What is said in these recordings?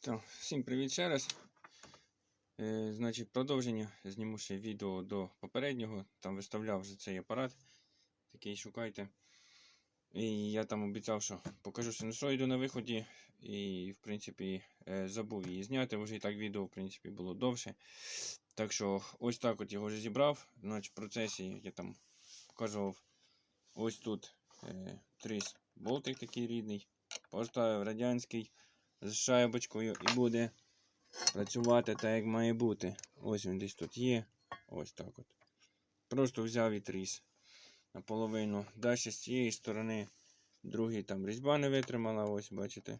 Так, всім привіт ще раз. Е, значить, продовження. Зніму ще відео до попереднього. Там виставляв вже цей апарат. Такий шукайте. І я там обіцяв, що покажу синусоїду на виході. І, в принципі, е, забув її зняти. Вже і так відео, в принципі, було довше. Так що ось так от його вже зібрав. Значить, в процесі я там показував ось тут е, тріс болтик такий рідний. Поставив радянський з шайбочкою і буде працювати так, як має бути. Ось він десь тут є. Ось так от. Просто взяв і тріс наполовину. Далі з цієї сторони другий там різьба не витримала, ось бачите.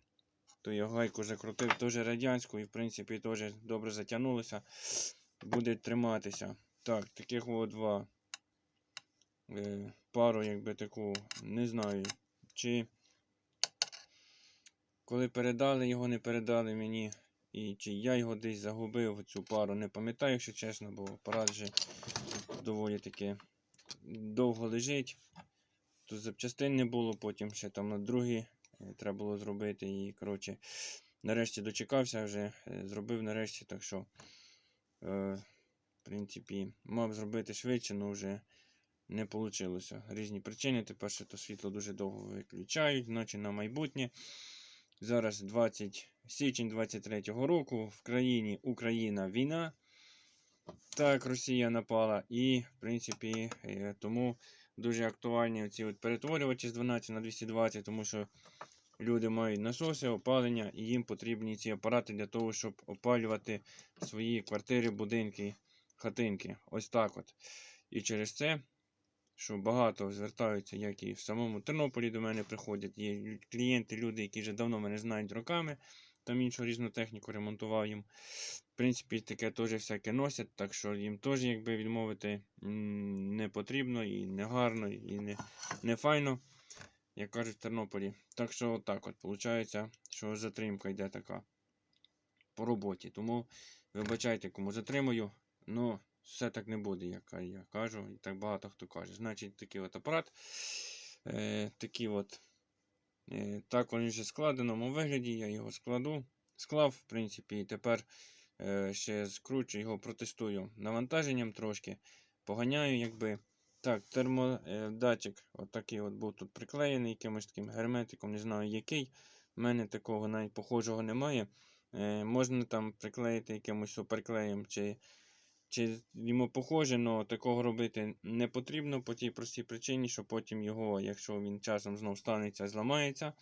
То я гайку закрутив теж радянську і в принципі теж добре затягнулося. Буде триматися. Так, таких от два. Е, пару, якби таку, не знаю, чи коли передали його, не передали мені. І чи я його десь загубив цю пару, не пам'ятаю, якщо чесно, бо апарат вже доволі таки довго лежить. Тут запчастин не було, потім ще там на другий е, треба було зробити. І, коротше, нарешті дочекався вже, е, зробив нарешті, так що, е, в принципі, мав зробити швидше, але вже не вийшло. Різні причини. Тепер що то світло дуже довго виключають, значить на майбутнє. Зараз 20 січень 23-го року в країні Україна війна. Так, Росія напала. І, в принципі, е, тому дуже актуальні ці от перетворювачі з 12 на 220, тому що люди мають насоси, опалення, і їм потрібні ці апарати для того, щоб опалювати свої квартири, будинки, хатинки. Ось так от. І через це що багато звертаються, як і в самому Тернополі до мене приходять. Є клієнти, люди, які вже давно мене знають роками, там іншу різну техніку ремонтував їм. В принципі, таке теж всяке носять, так що їм теж, якби відмовити, не потрібно і не гарно, і не, не файно, як кажуть в Тернополі. Так що отак от, виходить, що затримка йде така по роботі. Тому вибачайте, кому затримую. Ну, все так не буде, як я кажу, і так багато хто каже. Значить, такий от апарат. Е, такий от, е, так він вже складеному вигляді, я його складу. Склав, в принципі, і тепер е, ще скручу його, протестую навантаженням трошки. Поганяю, якби. Так, термодатчик отакий от був тут приклеєний якимось таким герметиком, не знаю який. У мене такого навіть похожого немає. Е, можна там приклеїти якимось суперклеєм чи чи йому похоже, але такого робити не потрібно по тій простій причині, що потім його, якщо він часом знов станеться, зламається.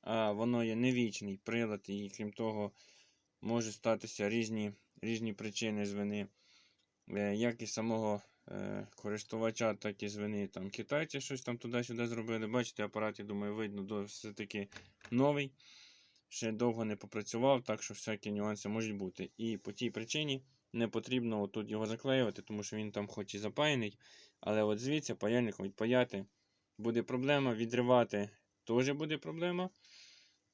А воно є невічний прилад, і крім того, можуть статися різні різні причини звини, е, як і самого е, користувача, так і звини. Там Китайці щось там туди-сюди зробили. Бачите, апарат, я думаю, видно, все-таки новий. Ще довго не попрацював, так що всякі нюанси можуть бути. І по тій причині не потрібно отут його заклеювати, тому що він там хоч і запаяний, але от звідси паяльником відпаяти буде проблема, відривати теж буде проблема.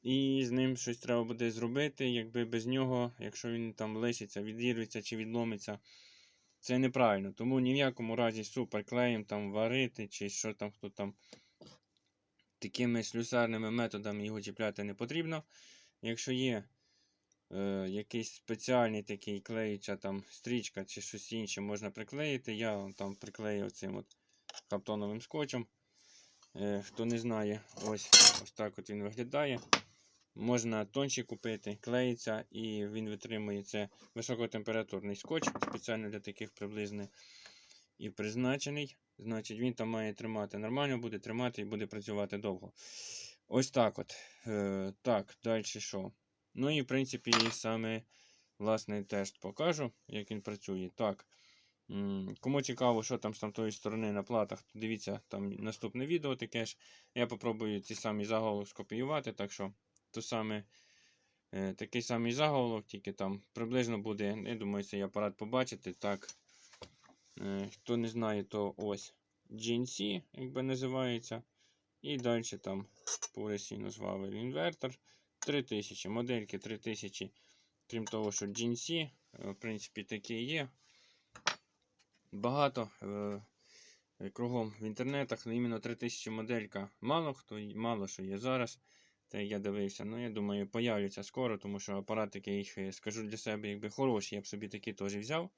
І з ним щось треба буде зробити, якби без нього, якщо він там лишиться, відірветься чи відломиться, це неправильно. Тому ні в якому разі суперклеєм там варити, чи що там хто там такими слюсарними методами його чіпляти не потрібно. Якщо є е, якийсь спеціальний такий клеюча там стрічка чи щось інше можна приклеїти. Я там приклеїв цим от каптоновим скотчем. Е, хто не знає, ось ось так от він виглядає. Можна тонші купити, клеїться і він витримує це високотемпературний скотч, спеціально для таких приблизно і призначений. Значить, він там має тримати нормально, буде тримати і буде працювати довго. Ось так от. Е, так, далі що? Ну і в принципі саме власний тест покажу, як він працює. Так. Кому цікаво, що там з там тої сторони на платах, то дивіться там наступне відео таке ж. Я попробую ці самі заголовок скопіювати, так що то саме, е, такий самий заголовок, тільки там приблизно буде, я думаю, цей апарат побачите. Так. Е, хто не знає, то ось GNC, якби називається. І далі там поросійно звали інвертор. 3000, модельки 3000. Крім того, що GNC, е, в принципі, такі є. Багато е, кругом в інтернетах, але іменно 3000 моделька мало хто мало що є зараз. Те я дивився. Ну, я думаю, появляться скоро, тому що апарат такий, е, скажу для себе, якби хороший, я б собі такий теж взяв.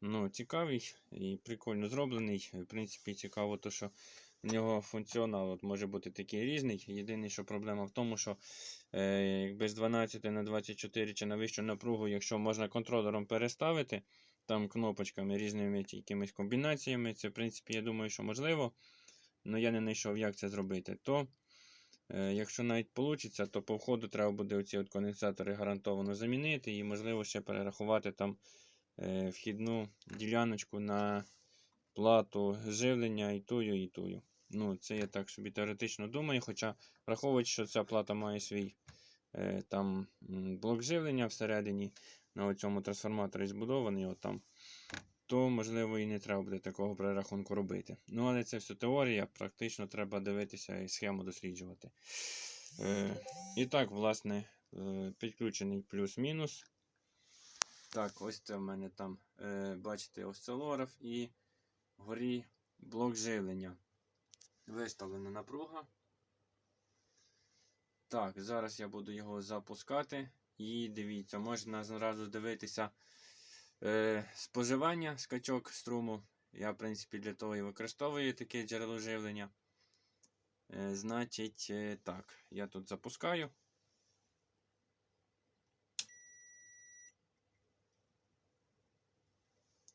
Ну, цікавий і прикольно зроблений. В принципі, цікаво, то, що в нього функціонал от може бути такий різний. Єдине, що проблема в тому, що якби з 12 на 24 чи на вищу напругу, якщо можна контролером переставити, там кнопочками різними якимись комбінаціями, це, в принципі, я думаю, що можливо. але я не знайшов, як це зробити. То, е, якщо навіть вийде, то по входу треба буде оці от конденсатори гарантовано замінити і, можливо, ще перерахувати там е, вхідну діляночку на плату живлення і тую, і тую. Ну, це я так собі теоретично думаю, хоча враховуючи, що ця плата має свій е, там блок живлення всередині на цьому трансформаторі збудований, от там, то можливо і не треба буде такого перерахунку робити. Ну, але це все теорія, практично треба дивитися і схему досліджувати. Е, і так, власне, е, підключений плюс-мінус. Так, ось це в мене там, е, бачите, осцилограф і вгорі блок живлення. Виставлена напруга. Так, зараз я буду його запускати. І дивіться, можна зразу дивитися е, споживання, скачок струму. Я, в принципі, для того і використовую таке джерело живлення. Е, значить, е, так, я тут запускаю.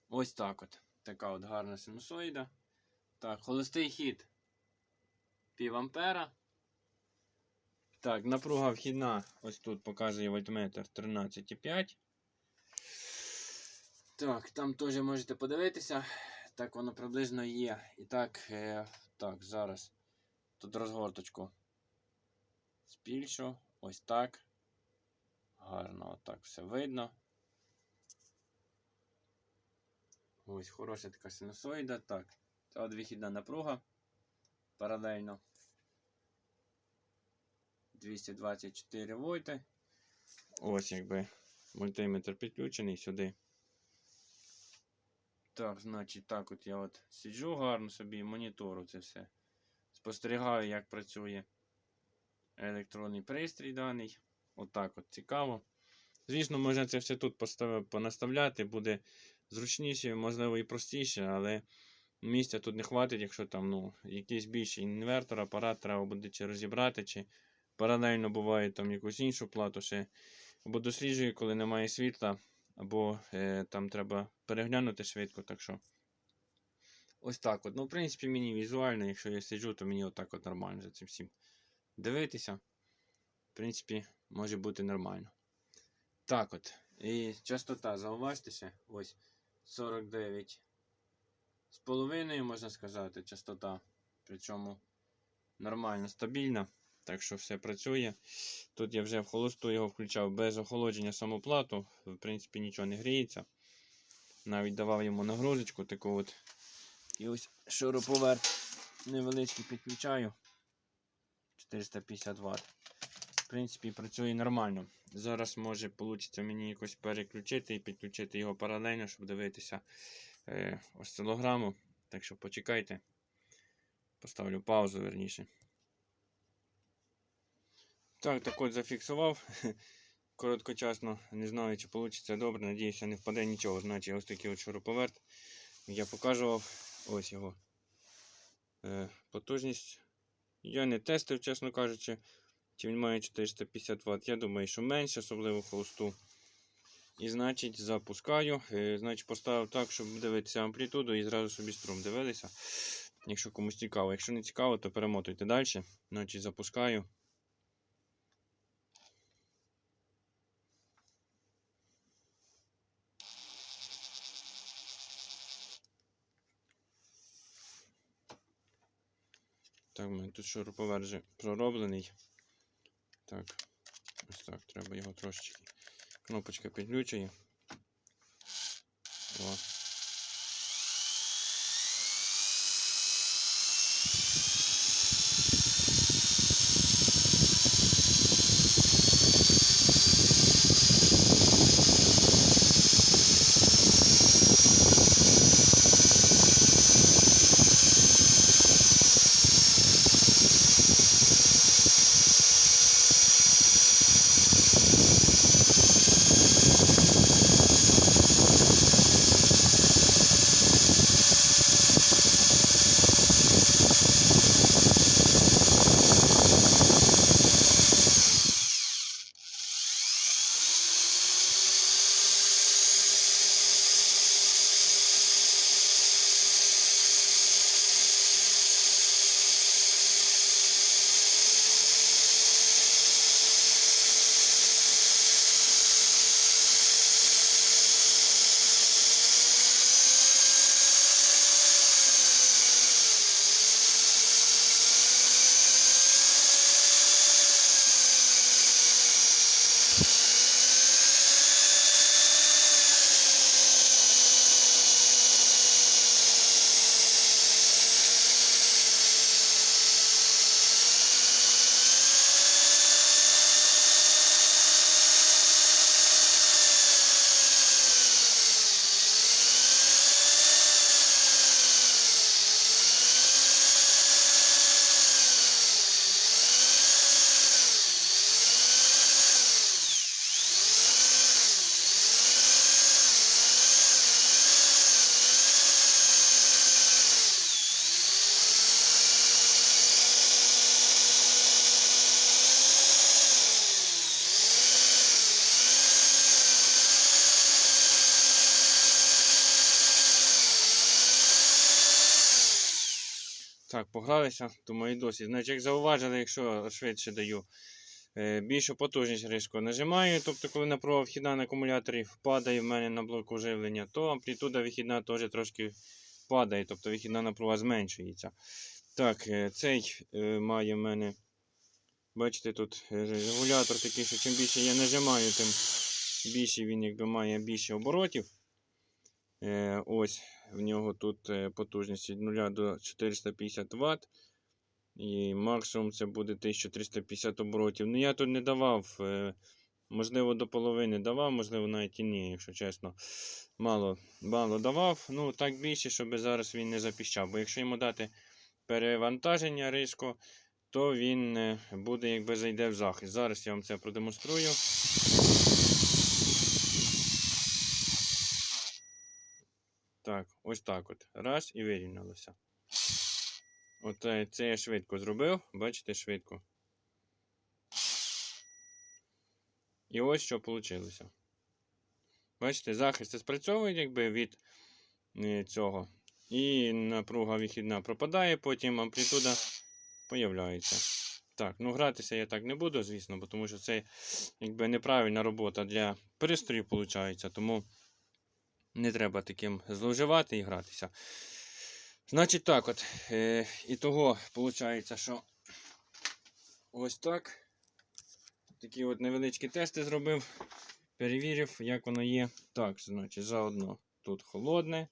Ось так от. Така от гарна синусоїда. Так, холостий хід пів ампера. Так, напруга вхідна, ось тут показує вольтметр 13,5. Так, там теж можете подивитися. Так воно приблизно є. І так, е, так, зараз тут розгорточку збільшу. Ось так. Гарно, отак все видно. Ось хороша така синусоїда. Так, це от вихідна напруга паралельно. 224 вольти. Ось якби мультиметр підключений сюди. Так, значить, так от я от сиджу гарно собі, монітору це все. Спостерігаю, як працює електронний пристрій даний. Отак от, цікаво. Звісно, можна це все тут поставити, понаставляти, буде зручніше, можливо, і простіше, але місця тут не хватить, якщо там ну, якийсь більший інвертор, апарат треба буде чи розібрати, чи паралельно буває там якусь іншу плату ще. Або досліджую, коли немає світла, або е, там треба переглянути швидко. так що Ось так от. Ну, в принципі, мені візуально, якщо я сиджу, то мені отак от нормально за цим всім дивитися. В принципі, може бути нормально. Так от. І частота, зауважте ще, ось 49 з половиною, можна сказати, частота. Причому нормально, стабільна. Так що все працює. Тут я вже в холосту його включав без охолодження самоплату. В принципі, нічого не гріється. Навіть давав йому нагрузочку таку от. І ось шуруповерт невеличкий підключаю. 450 Вт. Принципі, працює нормально. Зараз може вийде мені якось переключити і підключити його паралельно, щоб дивитися е, осцилограму. Так що почекайте. Поставлю паузу верніше. Так, так от зафіксував. Короткочасно, не знаю, чи вийде добре. Надіюся, не впаде нічого. Значить, ось такий от шуруповерт. Я показував ось його е, потужність. Я не тестив, чесно кажучи, чи він має 450 Вт. Я думаю, що менше, особливо холосту. І значить запускаю. Е, значить, поставив так, щоб дивитися амплітуду і зразу собі струм дивилися. Якщо комусь цікаво. Якщо не цікаво, то перемотуйте далі. Значить, запускаю. Так, у мене тут шуруповерт пророблений. Так, ось так, треба його трошечки. Кнопочка підключує. О. Так, погралися, думаю, досі. Значить, як зауважили, якщо швидше даю е, більшу потужність різко нажимаю, тобто коли напруга вхідна на акумуляторі впадає в мене на блоку живлення, то амплітуда вихідна теж трошки падає, тобто вихідна напруга зменшується. Так, е, цей е, має в мене, бачите, тут регулятор такий, що чим більше я нажимаю, тим більше він якби має більше оборотів. Е, ось в нього тут е, потужність від 0 до 450 Вт. І максимум це буде 1350 оборотів. Ну я тут не давав, е, можливо, до половини давав, можливо, навіть і ні, якщо чесно. Мало, мало давав. Ну, так більше, щоб зараз він не запіщав. Бо якщо йому дати перевантаження різко, то він буде, якби зайде в захист. Зараз я вам це продемонструю. Так, ось так от. Раз і вирівнялося. От е, це я швидко зробив. Бачите, швидко. І ось що вийшло. Бачите, захист спрацьовує якби від е, цього. І напруга вихідна пропадає, потім амплітуда появляється. Так, ну гратися я так не буду, звісно, бо тому що це якби неправильна робота для пристрою, виходить. Тому не треба таким зловживати і гратися. Значить так от. Е, і того виходить, що ось так. Такі от невеличкі тести зробив. Перевірив, як воно є. Так, значить, заодно тут холодне.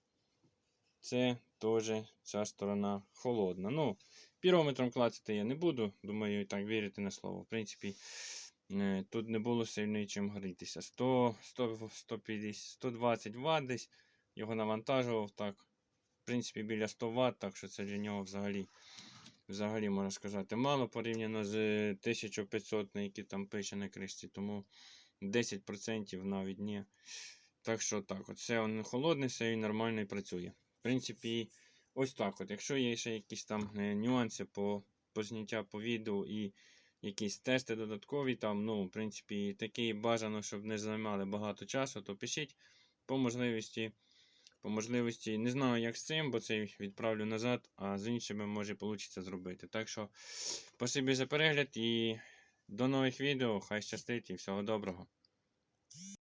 Це теж ця сторона холодна. Ну, пірометром клацати я не буду. Думаю, і так вірити на слово. В принципі, тут не було сильно чим грітися. 100, 100, 150, 120 Вт десь його навантажував так. В принципі, біля 100 Вт, так що це для нього взагалі, взагалі можна сказати, мало порівняно з 1500, на які там пише на кришці, тому 10% навіть ні. Так що так, от все воно холодне, все і нормально і працює. В принципі, ось так. от. Якщо є ще якісь там е, нюанси по, по зняття по відео і якісь тести додаткові, там, ну, в принципі, такі бажано, щоб не займали багато часу, то пишіть по можливості. По можливості, не знаю, як з цим, бо це відправлю назад, а з іншими може вийде зробити. Так що, спасибі за перегляд і до нових відео. Хай щастить і всього доброго.